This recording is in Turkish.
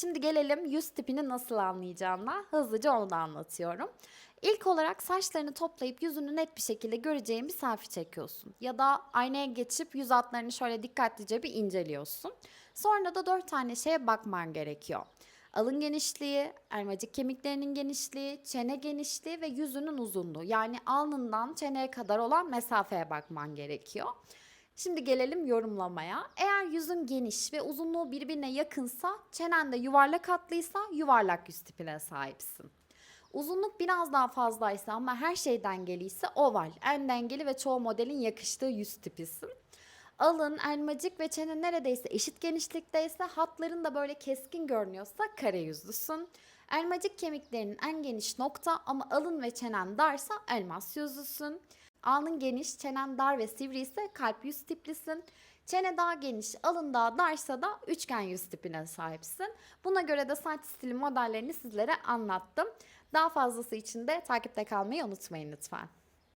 Şimdi gelelim yüz tipini nasıl anlayacağına. Hızlıca onu da anlatıyorum. İlk olarak saçlarını toplayıp yüzünü net bir şekilde göreceğin bir selfie çekiyorsun. Ya da aynaya geçip yüz hatlarını şöyle dikkatlice bir inceliyorsun. Sonra da dört tane şeye bakman gerekiyor. Alın genişliği, elmacık kemiklerinin genişliği, çene genişliği ve yüzünün uzunluğu. Yani alnından çeneye kadar olan mesafeye bakman gerekiyor. Şimdi gelelim yorumlamaya. Eğer yüzün geniş ve uzunluğu birbirine yakınsa, çenen de yuvarlak hatlıysa yuvarlak yüz tipine sahipsin. Uzunluk biraz daha fazlaysa ama her şey dengeliyse oval, en dengeli ve çoğu modelin yakıştığı yüz tipisin. Alın, elmacık ve çene neredeyse eşit genişlikteyse hatların da böyle keskin görünüyorsa kare yüzlüsün. Elmacık kemiklerinin en geniş nokta ama alın ve çenen darsa elmas yüzlüsün. Alnın geniş, çenen dar ve sivri ise kalp yüz tiplisin. Çene daha geniş, alın daha darsa da üçgen yüz tipine sahipsin. Buna göre de saç stili modellerini sizlere anlattım. Daha fazlası için de takipte kalmayı unutmayın lütfen.